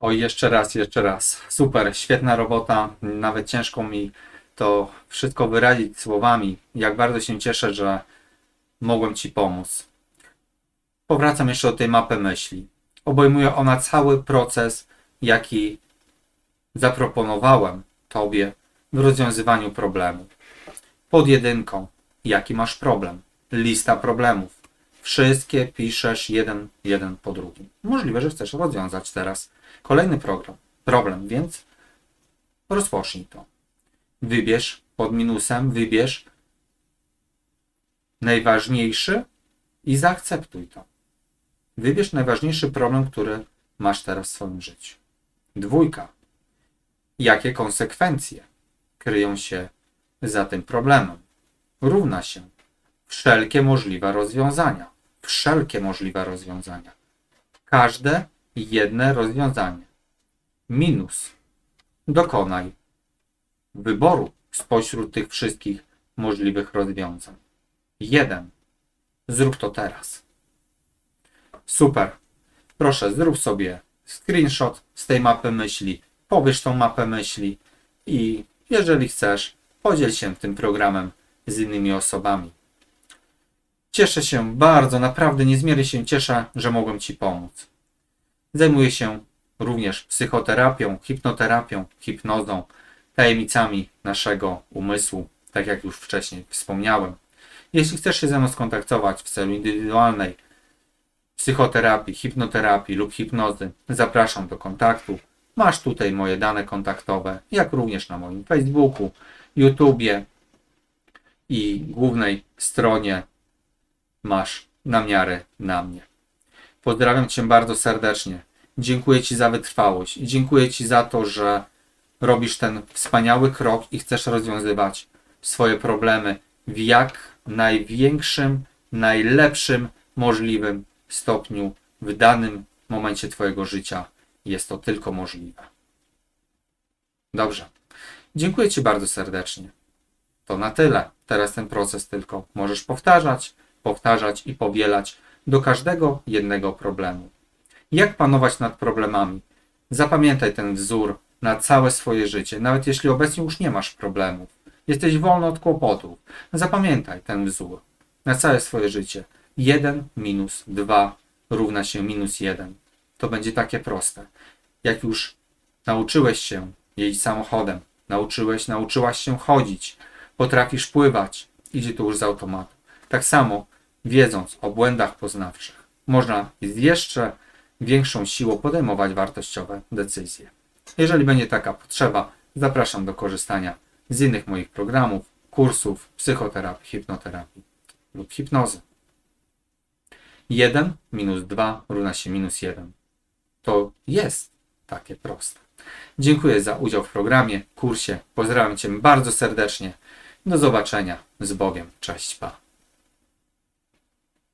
Oj, jeszcze raz, jeszcze raz. Super, świetna robota. Nawet ciężko mi to wszystko wyrazić słowami. Jak bardzo się cieszę, że mogłem Ci pomóc. Powracam jeszcze do tej mapy myśli. Obejmuje ona cały proces, jaki zaproponowałem Tobie w rozwiązywaniu problemu. Pod jedynką, jaki masz problem? Lista problemów. Wszystkie piszesz jeden, jeden po drugim. Możliwe, że chcesz rozwiązać teraz kolejny program, problem, więc rozpocznij to. Wybierz pod minusem, wybierz najważniejszy i zaakceptuj to. Wybierz najważniejszy problem, który masz teraz w swoim życiu. Dwójka. Jakie konsekwencje kryją się za tym problemem? Równa się wszelkie możliwe rozwiązania. Wszelkie możliwe rozwiązania. Każde jedne rozwiązanie. Minus. Dokonaj wyboru spośród tych wszystkich możliwych rozwiązań. Jeden. Zrób to teraz. Super. Proszę, zrób sobie screenshot z tej mapy myśli, powiesz tą mapę myśli i jeżeli chcesz, podziel się tym programem z innymi osobami. Cieszę się bardzo, naprawdę niezmiernie się cieszę, że mogłem Ci pomóc. Zajmuję się również psychoterapią, hipnoterapią, hipnozą, tajemnicami naszego umysłu, tak jak już wcześniej wspomniałem. Jeśli chcesz się ze mną skontaktować w celu indywidualnej psychoterapii, hipnoterapii lub hipnozy, zapraszam do kontaktu. Masz tutaj moje dane kontaktowe, jak również na moim Facebooku, YouTubie i głównej stronie masz na miarę na mnie. Pozdrawiam Cię bardzo serdecznie. Dziękuję Ci za wytrwałość i dziękuję Ci za to, że robisz ten wspaniały krok i chcesz rozwiązywać swoje problemy w jak największym, najlepszym możliwym stopniu w danym momencie Twojego życia jest to tylko możliwe. Dobrze. Dziękuję Ci bardzo serdecznie. To na tyle. Teraz ten proces tylko możesz powtarzać, powtarzać i powielać do każdego jednego problemu. Jak panować nad problemami? Zapamiętaj ten wzór na całe swoje życie, nawet jeśli obecnie już nie masz problemów. Jesteś wolny od kłopotów. Zapamiętaj ten wzór na całe swoje życie. 1 minus 2 równa się minus 1. To będzie takie proste. Jak już nauczyłeś się jeździć samochodem, nauczyłeś, nauczyłaś się chodzić, potrafisz pływać, idzie to już z automatu. Tak samo, wiedząc o błędach poznawczych, można z jeszcze większą siłą podejmować wartościowe decyzje. Jeżeli będzie taka potrzeba, zapraszam do korzystania z innych moich programów, kursów psychoterapii, hipnoterapii lub hipnozy. 1 minus 2 równa się minus 1. To jest takie proste. Dziękuję za udział w programie, kursie. Pozdrawiam Cię bardzo serdecznie. Do zobaczenia. Z Bogiem. Cześć, pa.